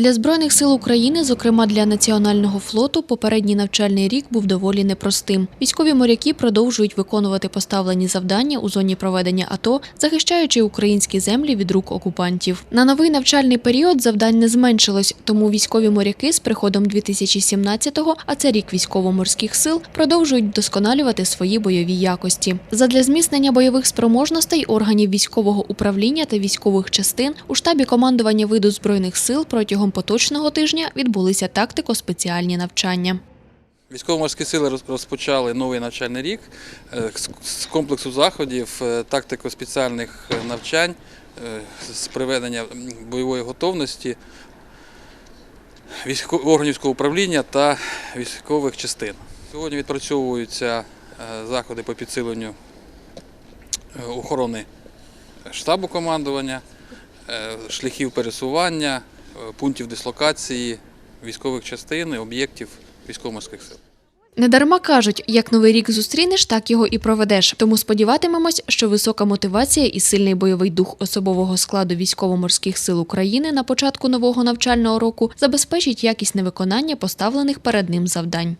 Для збройних сил України, зокрема для національного флоту, попередній навчальний рік був доволі непростим. Військові моряки продовжують виконувати поставлені завдання у зоні проведення АТО, захищаючи українські землі від рук окупантів. На новий навчальний період завдань не зменшилось, тому військові моряки з приходом 2017-го, а це рік військово-морських сил, продовжують вдосконалювати свої бойові якості. Задля зміцнення бойових спроможностей органів військового управління та військових частин у штабі командування виду збройних сил протягом поточного тижня відбулися тактико-спеціальні навчання. Військово-морські сили розпочали новий навчальний рік е, з- комплексу заходів, е, тактико-спеціальних е, навчань з приведення бойової готовності військо- органів військового управління та військових частин. Сьогодні відпрацьовуються заходи по підсиленню охорони штабу командування, шляхів пересування, пунктів дислокації військових частин і об'єктів військово-морських сил. Недарма кажуть, як новий рік зустрінеш, так його і проведеш. Тому сподіватимемось, що висока мотивація і сильний бойовий дух особового складу військово-морських сил України на початку нового навчального року забезпечить якісне виконання поставлених перед ним завдань.